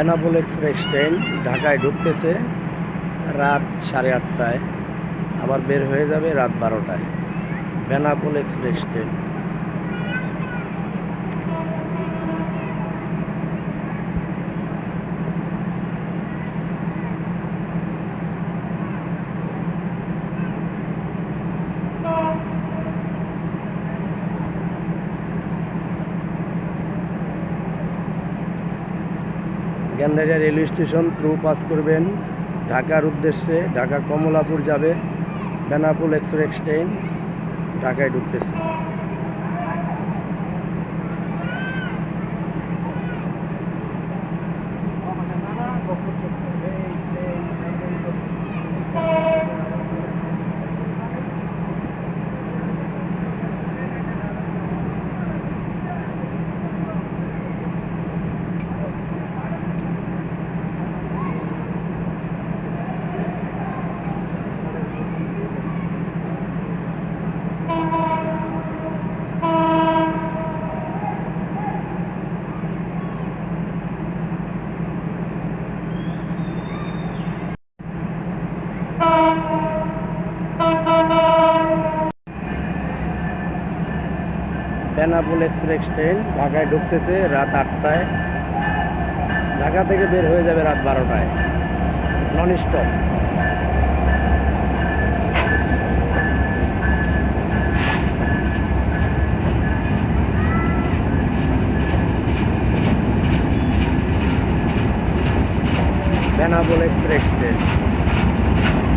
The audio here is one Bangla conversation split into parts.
বেনাপোল এক্সপ্রেস ট্রেন ঢাকায় ঢুকতেছে রাত সাড়ে আটটায়। আবার বের হয়ে যাবে রাত বারোটায়। Benapole express train. Gandaria railway station through pass করবেন। ঢাকার উদ্দেশ্যে ঢাকা কমলাপুর যাবে। বেনাপুল এক্সপ্রেস ট্রেন ঢাকায় ঢুকতেছে। বেনাপুল এক্সপ্রেস ট্রেন ঢাকায় ঢুকতেছে রাত আটটায়। ঢাকা থেকে বের হয়ে যাবে রাত বারোটায়। Non stop Benapole express train.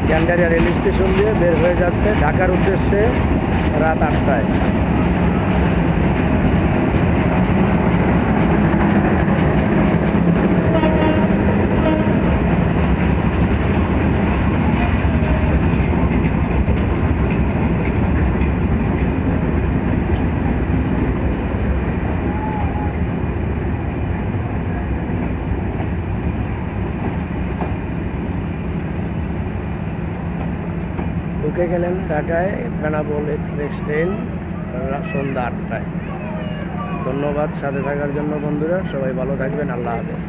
Gandaria rail station দিয়ে বের হয়ে যাচ্ছে ঢাকার উদ্দেশ্যে রাত আটটায়। ঢুকে গেলেন ঢাকায় বেনাপোল এক্সপ্রেস ট্রেন সন্ধ্যা আটটায়। ধন্যবাদ সাথে থাকার জন্য বন্ধুরা, সবাই ভালো থাকবেন, আল্লাহ হাফেজ।